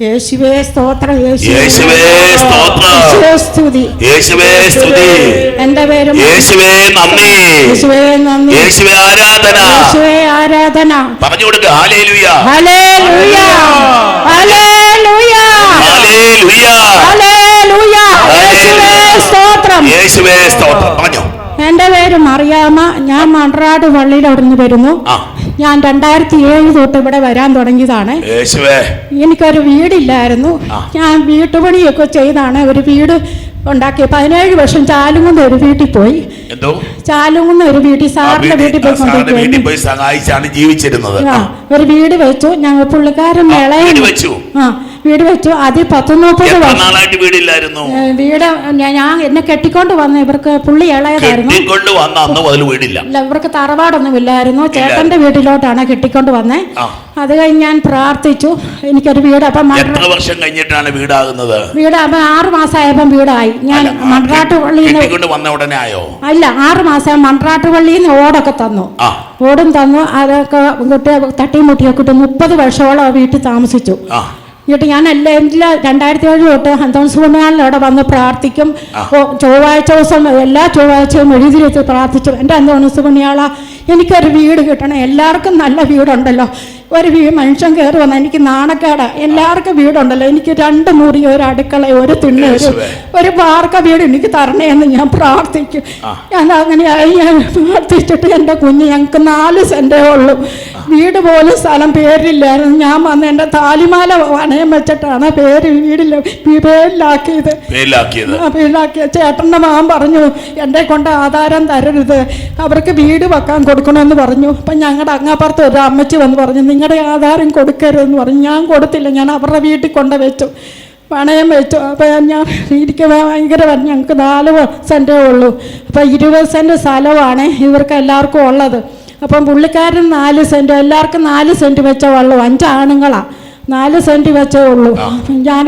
യേശുവേ സ്തോത്രം യേശുവേ. സ്തോത്രം. സ്തുതി. യേശുവേ സ്തുതി. എന്റെ പേര് യേശുവേ നന്ദി. യേശുവേ നന്ദി. യേശുവേ ആരാധന. യേശുവേ ആരാധന. പറഞ്ഞു കൊടുക്ക ഹാലേലുയ. ഹല്ലേലൂയ ഹല്ലേലൂയ ഹാലേലുയ. ഹല്ലേലൂയ യേശുവേ സ്തോത്രം. യേശുവേ സ്തോത്രം. പറഞ്ഞു. എന്റെ പേര് മറിയാമ ഞാൻ മൺറാട് പള്ളിയിൽ അവിടുന്ന് വരുന്നു. ഞാൻ രണ്ടായിരത്തി ഏഴ് തൊട്ട് ഇവിടെ വരാൻ തുടങ്ങിയതാണ്. എനിക്കൊരു വീടില്ലായിരുന്നു. ഞാൻ വീട്ടുപണിയൊക്കെ ചെയ്താണ്. ഒരു വീട് ഉണ്ടാക്കി. പതിനേഴ് വർഷം ചാലുങ്ങുന്ന ഒരു വീട്ടിൽ പോയി. ചാലുകുന്ന് ഒരു വീട്ടിൽ സാറിന്റെ വീട്ടിൽ പോയി പോയി സഹായിച്ചാണ് ജീവിച്ചിരുന്നത്. ഒരു വീട് വെച്ചു. ഞങ്ങൾ പുള്ളിക്കാരൻ ഇളയ വെച്ചു. ആ. വീട് വെച്ചു. അതിൽ പത്ത് മുപ്പത് നാളായിട്ട് വീടില്ലായിരുന്നു? വീട് ഞാൻ എന്നെ കെട്ടിക്കൊണ്ട് വന്ന ഇവർക്ക് പുള്ളി ഇളയതായിരുന്നു. കെട്ടിക്കൊണ്ട് വന്ന അന്ന് മുതൽ വീടില്ല. ഇവർക്ക് തറവാടൊന്നും ഇല്ലായിരുന്നു. ചേട്ടന്റെ വീട്ടിലോട്ടാണ് കെട്ടിക്കൊണ്ട് വന്നേ. അത് കഴിഞ്ഞ് ഞാൻ പ്രാർത്ഥിച്ചു. എനിക്കൊരു വീട് അപ്പം എത്ര വർഷം കഴിഞ്ഞിട്ടാണ് വീടാകുന്നത്? വീട് അപ്പം ആറ് മാസമായപ്പം വീടായി. ഞാൻ മൺറാട്ട് പള്ളിയിൽ വന്ന ഉടനെ ആയോ? അല്ല ആറ് മാസം മൺറാട്ട് പള്ളിയിൽ നിന്ന് ഓടൊക്കെ തന്നു. ഓടും തന്നു. അതൊക്കെ കുട്ടിയെ തട്ടിയും മുട്ടിയൊക്കെ ഇട്ട് മുപ്പത് വർഷത്തോളം വീട്ടിൽ താമസിച്ചു. എന്നിട്ട് ഞാൻ എല്ലാ എല്ലാ രണ്ടായിരത്തി ഏഴ് തൊട്ട് ഹന്തോൺസ് കുമാറിൽ അവിടെ വന്ന് പ്രാർത്ഥിക്കും. ചൊവ്വാഴ്ച ദിവസം എല്ലാ ചൊവ്വാഴ്ചയും എഴുതി വെച്ച് പ്രാർത്ഥിച്ചു എന്റെ ഹന്തോൺസ് പുണ്യാള എനിക്കൊരു വീട് കിട്ടണം. എല്ലാവർക്കും നല്ല വീടുണ്ടല്ലോ. ഒരു വീ മനുഷ്യൻ കയറി വന്ന എനിക്ക് നാണക്കേടാ. എല്ലാവർക്കും വീടുണ്ടല്ലോ. എനിക്ക് രണ്ട് മുറി ഒരു അടുക്കള ഒരു തിണ്ണ ഒരു. ഒരു പാർക്ക വീട് എനിക്ക് തരണേ എന്ന് ഞാൻ പ്രാർത്ഥിക്കും. ഞാൻ അങ്ങനെയായി ഞാൻ പ്രാർത്ഥിച്ചിട്ട് എന്റെ കുഞ്ഞ് ഞങ്ങൾക്ക് നാല് സെന്റേ ഉള്ളൂ. വീട് പോലും സ്ഥലം പേരില്ലായിരുന്നു. ഞാൻ വന്ന് എന്റെ താലിമാല വണയം വെച്ചിട്ടാണ് പേര് വീടില്ല പേരിലാക്കിയത്. പേരിലാക്കിയ ചേട്ടന്റെ മാം പറഞ്ഞു എന്റെ കൊണ്ട് ആധാരം തരരുത്. അവർക്ക് വീട് വെക്കാൻ കൊടുക്കണമെന്ന് പറഞ്ഞു. അപ്പം ഞങ്ങളുടെ അങ്ങാപ്പുറത്ത് ഒരു അമ്മച്ചി വന്ന് പറഞ്ഞു നിങ്ങളുടെ ആധാരം കൊടുക്കരുതെന്ന് പറഞ്ഞു. ഞാൻ കൊടുത്തില്ല ഞാൻ അവരുടെ വീട്ടിൽ കൊണ്ട് വെച്ചു. പണയം വെച്ചു. അപ്പോൾ ഞാൻ ഇരിക്കുക ഭയങ്കര പറഞ്ഞു ഞങ്ങൾക്ക് നാല് സെന്റേ ഉള്ളൂ. അപ്പോൾ ഇരുപത് സെന്റ് സ്ഥലമാണ് ഇവർക്ക് എല്ലാവർക്കും ഉള്ളത്. അപ്പം പുള്ളിക്കാരൻ നാല് സെന്റ് എല്ലാവർക്കും നാല് സെന്റ് വെച്ച ഉള്ളൂ അഞ്ചാണുങ്ങളാണ് നാല് സെന്റ് വെച്ചേ ഉള്ളൂ ഞാൻ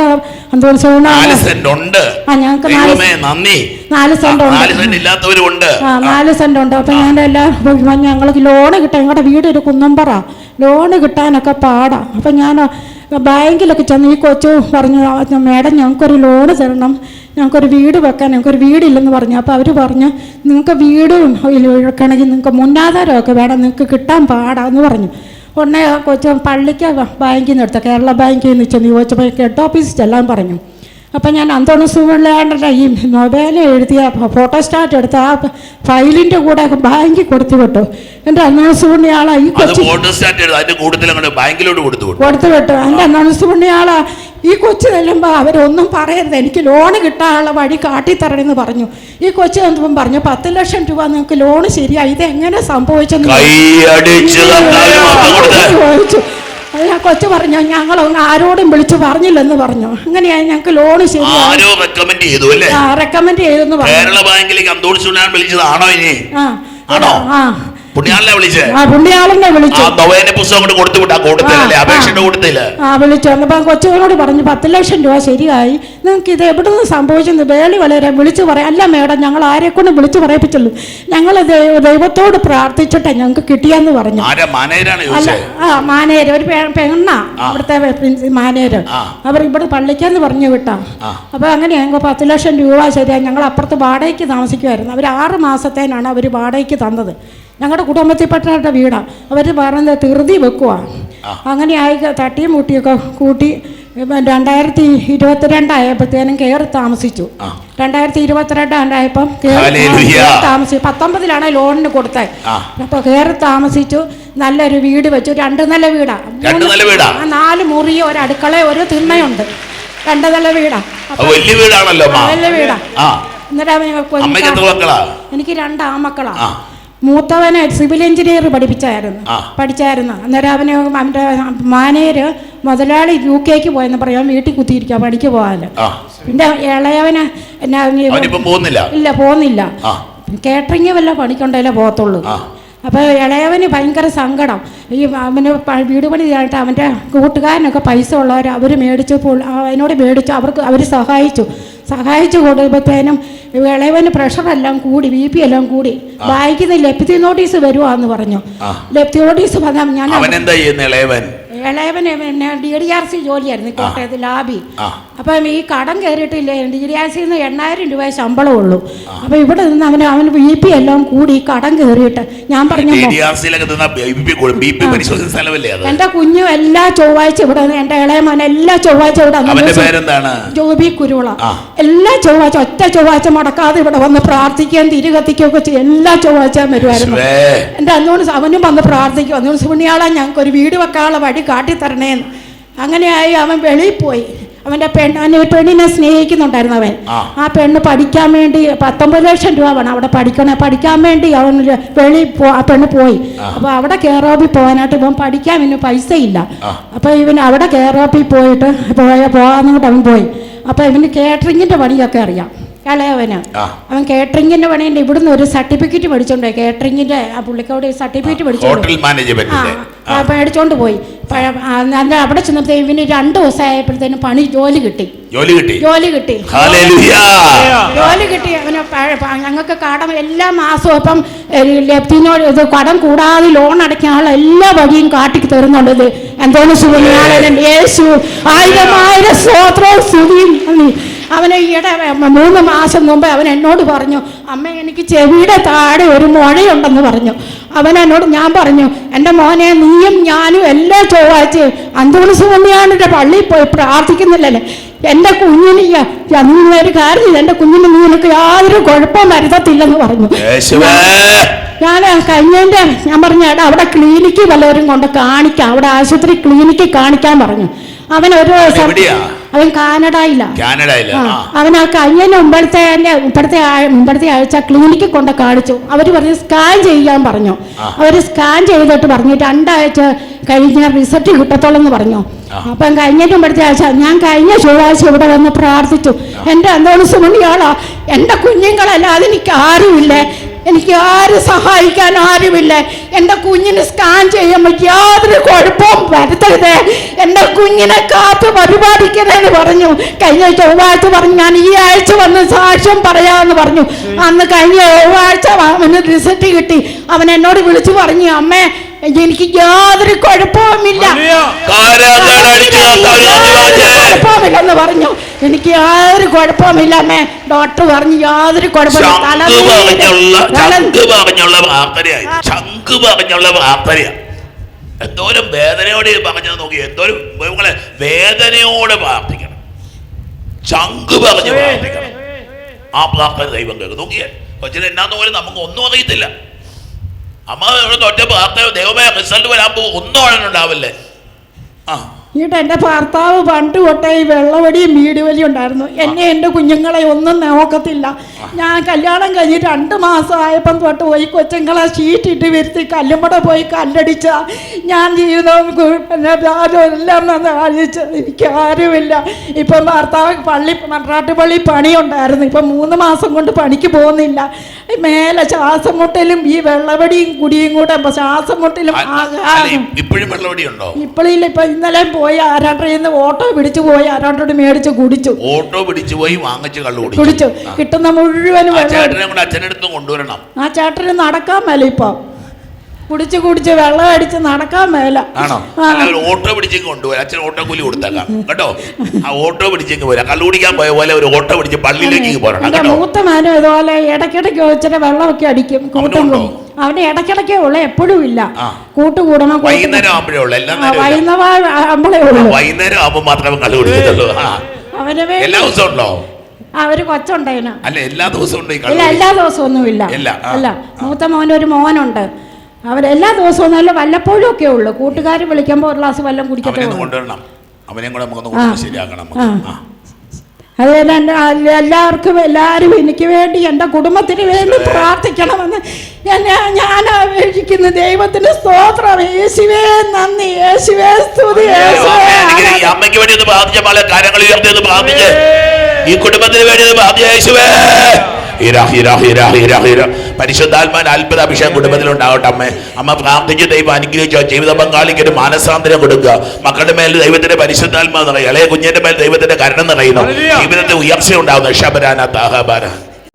നാല് സെന്റ് ഉണ്ട് ഞങ്ങൾക്ക് നാല് ദൈവമേ നന്ദി നാല് സെന്റ് ഉണ്ട് ഇല്ലാത്തവരും ഉണ്ട് നാല് സെന്റ് ഉണ്ട് അപ്പൊ ഞാൻ എല്ലാം ഞങ്ങൾക്ക് ലോണ് കിട്ടാൻ ഞങ്ങളുടെ വീട് ഒരു കുന്നമ്പറ ലോണ് കിട്ടാനൊക്കെ പാടാ അപ്പൊ ഞാൻ ബാങ്കിലൊക്കെ ചെന്ന് ഈ കൊച്ചു പറഞ്ഞു "ആ, മേഡം ഞങ്ങൾക്കൊരു ലോണ് തരണം ഞങ്ങൾക്കൊരു വീട് വെക്കാൻ ഞങ്ങൾക്കൊരു വീടില്ലെന്ന് പറഞ്ഞു അപ്പോൾ അവർ പറഞ്ഞു നിങ്ങൾക്ക് വീട് വെക്കണമെങ്കിൽ നിങ്ങൾക്ക് മുന്നാധാരമൊക്കെ വേണം നിങ്ങൾക്ക് കിട്ടാൻ പാടാന്ന് പറഞ്ഞു ഉടനെ കൊച്ചു പള്ളിക്ക് ബാങ്കിൽ നിന്ന് എടുത്ത കേരള ബാങ്കിൽ നിന്ന് ചെന്ന് ചോദിച്ചപ്പോൾ ഹെഡ് ഓഫീസിൽ ചെല്ലാൻ പറഞ്ഞു. അപ്പം ഞാൻ അന്തോണസ് സുമലാണ്ടന്റെ ഈ മൊബൈൽ എഴുതിയ ഫോട്ടോസ്റ്റാറ്റ് എടുത്ത ആ ഫയലിന്റെ കൂടെ ബാങ്കിൽ കൊടുത്തു വിട്ടു. എന്റെ അന്തോണസ് പുണ്യാളാ ഈ കൊച്ചു കൊടുത്തു വിട്ടു. എന്റെ അന്തോണസ് പുണ്യാളാ ഈ കൊച്ചു ചെല്ലുമ്പോൾ അവരൊന്നും പറയരുത്. എനിക്ക് ലോണ് കിട്ടാനുള്ള വഴി കാട്ടിത്തരണമെന്ന് പറഞ്ഞു. ഈ കൊച്ചു എന്തും പറഞ്ഞു പത്ത് ലക്ഷം രൂപ നിങ്ങൾക്ക് ലോണ് ശരിയായി. ഇത് എങ്ങനെ സംഭവിച്ചെന്ന് ചോദിച്ചു ഞാൻ കൊച്ചു പറഞ്ഞു ഞങ്ങൾ ആരോടും വിളിച്ചു പറഞ്ഞില്ലെന്ന് പറഞ്ഞു. അങ്ങനെയാണ് ഞങ്ങൾക്ക് ലോണ് ശരിയായി ആരോ റെക്കമെൻഡ് ചെയ്തു അല്ലേ? ആ റെക്കമെൻഡ് ചെയ്തെന്ന് പറഞ്ഞു. കേരള ബാങ്കിലേക്ക് വിളിച്ചതാണോ ഇനി? ആണോ? ആ. പുണ്യാളിനെ വിളിച്ചേ? ആ പുണ്യാളനെ ആ വിളിച്ചു നൊവേന പുസ്തകം കൊണ്ട് കൊടുത്തു വിട്ടാ. അപേക്ഷയുടെ കൊടുത്തില്ല. ആ വിളിച്ചു. കൊച്ചുകളോട് പറഞ്ഞു പത്ത് ലക്ഷം രൂപ ശരിയായി. നിങ്ങൾക്ക് ഇത് എവിടെ നിന്ന് സംഭവിച്ചെന്ന് വേളി വളരെ വിളിച്ചു പറയാം അല്ല മേഡം ഞങ്ങൾ ആരെ കൊണ്ട് വിളിച്ചു പറയിപ്പിച്ചുള്ളൂ. ഞങ്ങൾ ദൈവത്തോട് പ്രാർത്ഥിച്ചിട്ടാ ഞങ്ങൾക്ക് കിട്ടിയെന്ന് പറഞ്ഞു. അല്ല ആ മാനേര്. ഒരു പെണ്ണ. അവിടുത്തെ മാനേര്. അവർ ഇവിടെ പള്ളിക്കാന്ന് പറഞ്ഞു വിട്ടാ. അപ്പൊ അങ്ങനെ പത്ത് ലക്ഷം രൂപ ശരിയാ ഞങ്ങൾ അപ്പുറത്ത് വാടകയ്ക്ക് താമസിക്കുമായിരുന്നു അവർ ആറ് മാസത്തേനാണ് അവർ വാടകയ്ക്ക് തന്നത്. ഞങ്ങളുടെ കുടുംബത്തിൽപ്പെട്ടവരുടെ വീടാണ് അവർ പറഞ്ഞത് തിറുതി വെക്കുക അങ്ങനെ ആയി തട്ടിയും മുട്ടിയൊക്കെ കൂട്ടി രണ്ടായിരത്തി ഇരുപത്തിരണ്ടായപ്പോഴത്തേനും കയറി താമസിച്ചു. രണ്ടായിരത്തി ഇരുപത്തിരണ്ടായപ്പം കയറി താമസിച്ചു. പത്തൊമ്പതിലാണ് ലോണിന് കൊടുത്തത് അപ്പൊ അപ്പോൾ കയറി താമസിച്ചു. നല്ലൊരു വീട് വെച്ചു. രണ്ട് നില വീടാ. നില മുറി ഒരു അടുക്കള ഒരു തിണ്ണയുണ്ട്. രണ്ട് നില വീടാ. അത് വലിയ വീടാണല്ലോ നല്ല വലിയ വീടാ. എന്നിട്ട് എനിക്ക് രണ്ട്. മൂത്തവനെ സിവിൽ എഞ്ചിനീയർ പഠിപ്പിച്ചായിരുന്നു. പഠിച്ചായിരുന്നു. അന്നേരം അവന് അവന്റെ മാനേര് മുതലാളി യു കെക്ക് പോയെന്ന് പറയാൻ വീട്ടിൽ കുത്തിയിരിക്കുക പണിക്ക് പോകാൻ. പിന്നെ ഇളയവന് എന്നാ പോകുന്നില്ല? ഇല്ല പോകുന്നില്ല. കേട്ടറിങ് വല്ല പണിക്കൊണ്ടല്ലേ പോകത്തുള്ളൂ. അപ്പൊ അപ്പോൾ ഇളയവന് ഭയങ്കര സങ്കടം. ഈ അവന് വീട് പണി ചെയ്തിട്ട് അവന്റെ കൂട്ടുകാരനൊക്കെ പൈസ ഉള്ളവർ അവർ മേടിച്ചു അതിനോട് മേടിച്ചു അവർക്ക് അവർ സഹായിച്ചു. സഹായിച്ചു കൊടുക്കുമ്പോഴത്തേനും ഇളയവന് പ്രഷറെല്ലാം കൂടി ബി പി എല്ലാം കൂടി. വായിക്കുന്ന ലഭ്യത നോട്ടീസ് വരുവാന്ന് പറഞ്ഞു. ലെപ്തി നോട്ടീസ് പറഞ്ഞാൽ ഞാൻ അവനെന്താ എന്താ ചെയ്യുന്ന ഇളയവൻ? ഇളയവന് പിന്നെ ഡി ഡി ആർ സി ജോലിയായിരുന്നു കോട്ടയത്ത് ലാബി. അപ്പം ഈ കടം കയറിയിട്ടില്ലേ? ഡി ഡി ആർ സിന്ന് എണ്ണായിരം രൂപ ശമ്പളം ഉള്ളൂ അപ്പം ഇവിടെ നിന്ന് അവന് അവന് ബി പി എല്ലാം കൂടി കടം കയറിയിട്ട് ഞാൻ പറഞ്ഞു എന്റെ "മോ- ഡി ആർ സിയിലൊക്കെ തന്ന ബി പി ബി പി പരിശോധിച്ച സ്ഥലമല്ലേ അത്? എന്റെ കുഞ്ഞു എല്ലാ ചൊവ്വാഴ്ച ഇവിടെ എന്റെ എന്റെ ഇളയ മോൻ എല്ലാ ചൊവ്വാഴ്ച ഇവിടെ ജോബി കുരുള. എല്ലാ ചൊവ്വാഴ്ച ഒറ്റ ചൊവ്വാഴ്ച മുടക്കാതെ ഇവിടെ വന്ന് പ്രാർത്ഥിക്കാൻ തിരി കത്തിക്കുകയൊക്കെ ചെയ്യും. എല്ലാ ചൊവ്വാഴ്ചയും വരുമായിരുന്നു. എന്റെ എന്റെ അന്നോട് അവനും വന്ന് പ്രാർത്ഥിക്കും. അന്നോട് സുണിയാളെ ഞങ്ങൾക്ക് ഒരു വീട് വെക്കാനുള്ള വഴി കാട്ടിത്തരണേന്ന്. അങ്ങനെയായി അവൻ വെളിയിൽ പോയി. അവന്റെ പെണ്ണ് പെണ്ണിനെ സ്നേഹിക്കുന്നുണ്ടായിരുന്നു അവൻ. ആ. പെണ്ണ് പഠിക്കാൻ വേണ്ടി പത്തൊമ്പത് ലക്ഷം രൂപ വേണം അവിടെ പഠിക്കണേ പഠിക്കാൻ വേണ്ടി അവൻ വെളി പോ ആ പെണ്ണ് പോയി. അപ്പോൾ അവിടെ കെയറോപ്പിൽ പോകാനായിട്ട് ഇവൻ പഠിക്കാൻ ഇവന് പൈസ ഇല്ല. അപ്പോൾ ഇവൻ അവിടെ കെയറോപ്പിൽ പോയിട്ട് പോയ പോകാമെന്നുകൊണ്ട് അവൻ പോയി. അപ്പോൾ ഇവന് കേറ്ററിങ്ങിന്റെ പണിയൊക്കെ അറിയാം. ഇളയവന്. അവൻ കേറ്ററിംഗിന്റെ പണിയുണ്ട്. ഇവിടുന്ന് ഒരു സർട്ടിഫിക്കറ്റ് പഠിച്ചോണ്ടേ കേറ്ററിംഗിന്റെ ആ പുള്ളിക്കോട് സർട്ടിഫിക്കറ്റ് പഠിച്ചോണ്ട് മേടിച്ചോണ്ട്. പോയി. അവിടെ ചെന്നപ്പോ ഇവന് രണ്ടു ദിവസം ആയപ്പോഴത്തേനും പണി ജോലി കിട്ടി. ജോലി കിട്ടി? ജോലി കിട്ടി. ജോലി കിട്ടി. അവന് ഞങ്ങൾക്ക് കടം എല്ലാ മാസവും ഇപ്പം ലബ്ധിനോട് ഇത് കടം കൂടാതെ ലോൺ അടയ്ക്കാനുള്ള എല്ലാ വഴിയും കാട്ടി തരുന്നുണ്ട് ഇത്. എന്തോന്ന് സുഖിയാളൻ യേശു. ആയിരം ആയിരം സ്തോത്രവും സ്തുതിയും. അവന് ഈയിടെ മൂന്ന് മാസം മുമ്പ് അവൻ എന്നോട് പറഞ്ഞു അമ്മ എനിക്ക് ചെവിയുടെ താഴെ ഒരു മുഴയുണ്ടെന്ന് പറഞ്ഞു. അവൻ എന്നോട് ഞാൻ പറഞ്ഞു എന്റെ മോനെ നീയും ഞാനും എല്ലാ ചൊവ്വാഴ്ചയും അന്തോണി എന്റെ പള്ളിയിൽ പോയി പ്രാർത്ഥിക്കുന്നില്ലല്ലേ? എന്റെ കുഞ്ഞിന് നീ ഒരു കാര്യം എന്റെ കുഞ്ഞിന് നീ എനിക്ക് യാതൊരു കുഴപ്പവും വരുത്തത്തില്ലെന്ന് പറഞ്ഞു. ഞാൻ കഴിഞ്ഞതിന്റെ ഞാൻ പറഞ്ഞ എടാ അവിടെ ക്ലിനിക്ക് വല്ലവരും കൊണ്ട് കാണിക്കാം. അവിടെ ആശുപത്രി ക്ലിനിക്കിൽ കാണിക്കാൻ പറഞ്ഞു. അവൻ ഒരു ദിവസം? അവൻ കാനഡയില്ല കാനഡയിൽ. ആ, ആ. അവൻ ആ കഴിഞ്ഞ മുമ്പത്തെ മുമ്പത്തെ മുമ്പത്തെ ആഴ്ച ക്ലിനിക്കിൽ കൊണ്ട് കാണിച്ചു. അവർ പറഞ്ഞു സ്കാൻ ചെയ്യാൻ പറഞ്ഞു. അവർ സ്കാൻ ചെയ്തിട്ട് പറഞ്ഞു രണ്ടാഴ്ച കഴിഞ്ഞ റിസൾട്ട് കിട്ടത്തോളം എന്ന് പറഞ്ഞു. അപ്പം കഴിഞ്ഞതിന് മുമ്പത്തെ ആഴ്ച ഞാൻ കഴിഞ്ഞ ചൊവ്വാഴ്ച ഇവിടെ വന്ന് പ്രാർത്ഥിച്ചു. എന്റെ അന്തോണിസ് മണിയാളാ എന്റെ കുഞ്ഞുങ്ങളല്ലാതെ എനിക്ക് ആരുമില്ലേ. എനിക്ക് ആരും സഹായിക്കാൻ ആരുമില്ല. എന്റെ കുഞ്ഞിനെ സ്കാൻ ചെയ്യുമ്പോൾ യാതൊരു കുഴപ്പവും വരുത്തരുത്. എന്റെ കുഞ്ഞിനെ കാത്ത് പരിപാലിക്കണമെന്ന് പറഞ്ഞു. കഴിഞ്ഞ ചൊവ്വാഴ്ച പറഞ്ഞു ഞാൻ ഈ ആഴ്ച വന്ന് സാക്ഷ്യം പറയാമെന്ന് പറഞ്ഞു. അന്ന് കഴിഞ്ഞ ചൊവ്വാഴ്ച അവന് റിസൾട്ട് കിട്ടി. അവൻ എന്നോട് വിളിച്ചു പറഞ്ഞു അമ്മേ എനിക്ക് യാതൊരു കുഴപ്പവുമില്ല. കുഴപ്പമില്ലെന്ന് പറഞ്ഞു. എനിക്ക് യാതൊരു കുഴപ്പമില്ല അമ്മേ ഡോക്ടർ പറഞ്ഞു യാതൊരു കുഴപ്പമില്ല എന്തോരം വേദനയോടെ പറഞ്ഞത് നോക്കി. എന്തോരം നിങ്ങളെ വേദനയോടെ പ്രാർത്ഥിക്കണം. ചങ്ക് പറഞ്ഞ് പ്രാർത്ഥിക്കണം. ആ പ്രാർത്ഥന ദൈവം കേൾക്കും നോക്കിയേ. കൊച്ചിന് എന്നാന്ന് പോലും നമുക്ക് ഒന്നും അറിയത്തില്ല. അമ്മ ഇവിടെ ഒറ്റ പ്രാർത്ഥന ദൈവമായ റിസൾട്ട് വരാൻ പോകും. ഒന്നും ഉണ്ടാവില്ലേ? ആ. എന്നിട്ട് എന്റെ ഭർത്താവ് പണ്ട് തൊട്ടേ ഈ വെള്ളവടിയും വീടുവലിയും ഉണ്ടായിരുന്നു. എന്നെ എന്റെ കുഞ്ഞുങ്ങളെ ഒന്നും നോക്കത്തില്ല. ഞാൻ കല്യാണം കഴിഞ്ഞ് രണ്ട് മാസം ആയപ്പം തൊട്ട് പോയി കൊച്ചുങ്ങളെ ഷീറ്റിട്ട് വരുത്തി കല്ലുമ്പട പോയി കല്ലടിച്ച ഞാൻ ജീവിതം കു- പിന്നെ എല്ലാം ആലോചിച്ച് എനിക്ക് ആരുമില്ല. ഇപ്പം ഭർത്താവ് പള്ളി മൺറാട്ട് പള്ളി പണിയുണ്ടായിരുന്നു. ഇപ്പം മൂന്ന് മാസം കൊണ്ട് പണിക്ക് പോകുന്നില്ല. മേലെ ശ്വാസം മുട്ടലും ഈ വെള്ളവടിയും കുടിയും കൂടെ ശ്വാസം മുട്ടലും ഇപ്പോഴും വെള്ളവടി ഉണ്ടോ ഇപ്പോഴില്ല ഇപ്പം ഇന്നലെ പോയി ആരാണ്ടയിൽ നിന്ന് ഓട്ടോ പിടിച്ചു പോയി ആരാണ്ടോട് മേടിച്ച് കുടിച്ചു. ഓട്ടോ പിടിച്ചു പോയി വാങ്ങിച്ച് കള്ളു കുടിച്ചു. കുടിച്ചു. കിട്ടുന്ന മുഴുവനും വെള്ളം കൊണ്ടുവരണം. ആ ചേട്ടന് നടക്കാൻ മേല ഇപ്പൊ. കുടിച്ച് കുടിച്ച് വെള്ളം അടിച്ച് നടക്കാൻ മേല. ആണോ? ഓട്ടോ പിടിച്ചേക്ക് കൊണ്ടുപോയി. അച്ഛൻ ഓട്ടോ കൂലി കൊടുത്തേക്കാം കേട്ടോ? ആ ഓട്ടോ പിടിച്ചെങ്കിൽ പോരാ. കള്ളു കുടിക്കാൻ പോയ പോലെ ഒരു ഓട്ടോ പിടിച്ച് പള്ളിയിലേക്ക് പോരണം. കേട്ടോ? മൂത്ത മാനും ഇതുപോലെ ഇടയ്ക്കിടയ്ക്ക് വെച്ചിട്ട് വെള്ളമൊക്കെ അടിക്കും കൂട്ടുണ്ടോ അവന്റെ അവന് ഇടയ്ക്കിടയ്ക്കേ ഉള്ളു എപ്പോഴും ഇല്ല. കൂട്ടുകൂടണം വൈകുന്നേരം ആകുമ്പോഴേ ഉള്ളൂ. വൈകുന്നേരം ആകുമ്പോഴേ ഉള്ളു. വൈകുന്നേരം ആകുമ്പോൾ മാത്രമേ കള്ളു കുടിക്കത്തുള്ളൂ. അവന് എല്ലാ ദിവസവും ഉണ്ടോ? അവർ കൊച്ചുണ്ടായിരുന്നു അല്ല എല്ലാ ദിവസവും എല്ലാ ദിവസവും ഒന്നുമില്ല. അല്ല മൂത്ത മോനൊരു ഒരു മോനുണ്ട്. അവരെല്ലാ ദിവസവും നല്ല വല്ലപ്പോഴും ഒക്കെ ഉള്ളു. കൂട്ടുകാർ വിളിക്കുമ്പോൾ ഒരു ഗ്ലാസ് വല്ലതും കുടിക്കട്ടെ അവനെ കൊണ്ടുവരണം. അവനെയും കൂടെ നമുക്കൊന്ന് ശരിയാക്കണം നമുക്ക്. അതുപോലെ എന്റെ എല്ലാവർക്കും എല്ലാവരും എനിക്ക് വേണ്ടി എന്റെ കുടുംബത്തിന് വേണ്ടി പ്രാർത്ഥിക്കണമെന്ന് ഞാൻ അപേക്ഷിക്കുന്നു ദൈവത്തിന്റെ സ്തോത്രം. യേശുവേ നന്ദി. യേശുവേ സ്തുതി. അമ്മയ്ക്ക് വേണ്ടി പ്രാർത്ഥിച്ച പല കാര്യങ്ങൾ പ്രാർത്ഥിച്ച്. ഈ കുടുംബത്തിന് വേണ്ടി പ്രാർത്ഥിച്ച. യേശുവേ. ഹീരാ, ഹീരാ, ഹീരാ, ഹീരാ, ഹീരാ. പരിശുദ്ധാത്മാൻ അത്ഭുത അഭിഷേകം കുടുംബത്തിൽ ഉണ്ടാവട്ടെ അമ്മേ. അമ്മ പ്രാർത്ഥിച്ച് ദൈവം അനുഗ്രഹിച്ചോ ജീവിത പങ്കാളിക്ക് ഒരു മാനസാന്തരം കൊടുക്കുക. മക്കളുടെ മേൽ ദൈവത്തിന്റെ പരിശുദ്ധാത്മാ നിറയും ഇളയ കുഞ്ഞിന്റെ മേൽ ദൈവത്തിന്റെ കരുണ നിറയുന്നു. ജീവിതത്തിൽ ഉയർച്ച ഉണ്ടാവുന്നു ഷബരാന താഹബാര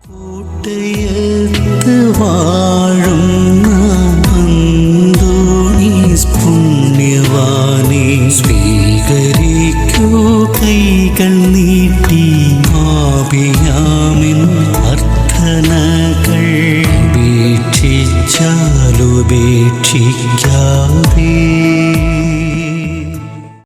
കോട്ടയത്ത്